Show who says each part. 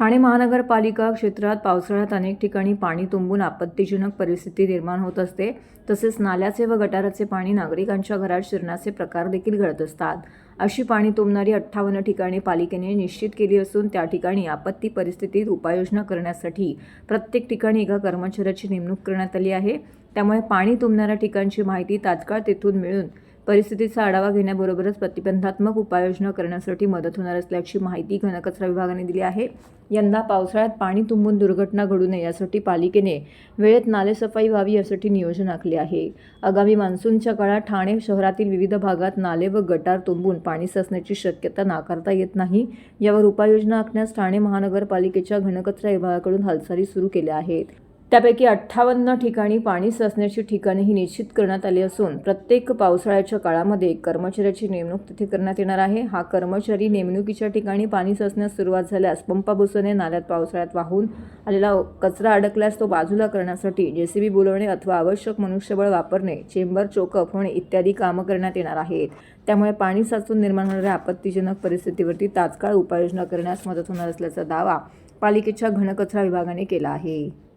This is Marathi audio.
Speaker 1: ठाणे महानगरपालिका क्षेत्रात पावसाळ्यात अनेक ठिकाणी पाणी तुंबून आपत्तीजनक परिस्थिती निर्माण होत असते. तसेच नाल्याचे व गटाराचे पाणी नागरिकांच्या घरात शिरण्याचे प्रकार देखील घडत असतात. अशी पाणी तुंबणारी अठ्ठावन्न ठिकाणे पालिकेने निश्चित केली असून त्या ठिकाणी आपत्ती परिस्थितीत उपाययोजना करण्यासाठी प्रत्येक ठिकाणी एका कर्मचाऱ्याची नेमणूक करण्यात आली आहे. त्यामुळे पाणी तुंबणाऱ्या ठिकाणची माहिती तात्काळ तेथून मिळून परिस्थितीचा आढावा घेण्याबरोबरच प्रतिबंधात्मक उपाययोजना करण्यासाठी मदत होणार असल्याची माहिती घनकचरा विभागाने दिली आहे. यंदा पावसाळ्यात पाणी तुंबून दुर्घटना घडू नये यासाठी पालिकेने वेळेत नालेसफाई व्हावी यासाठी नियोजन आखले आहे. आगामी मान्सूनच्या काळात ठाणे शहरातील विविध भागात नाले व गटार तुंबून पाणी साचण्याची शक्यता नाकारता येत नाही. यावर उपाययोजना आखण्यास ठाणे महानगरपालिकेच्या घनकचरा विभागाकडून हालचाली सुरू केल्या आहेत. त्यापैकी अठ्ठावन्न ठिकाणी पाणी साचण्याची ठिकाणेही निश्चित करण्यात आली असून प्रत्येक पावसाळ्याच्या काळामध्ये एक कर्मचाऱ्याची नेमणूक तिथे करण्यात येणार आहे. हा कर्मचारी नेमणुकीच्या ठिकाणी पाणी साचण्यास सुरुवात झाल्यास पंपा बुसने नाल्यात पावसाळ्यात वाहून आलेला कचरा अडकल्यास तो बाजूला करण्यासाठी जेसीबी बोलवणे अथवा आवश्यक मनुष्यबळ वापरणे चेंबर चोकअप होणे इत्यादी कामं करण्यात येणार आहेत. त्यामुळे पाणी साचून निर्माण होणाऱ्या आपत्तीजनक परिस्थितीवरती तात्काळ उपाययोजना करण्यास मदत होणार असल्याचा दावा पालिकेच्या घनकचरा विभागाने केला आहे.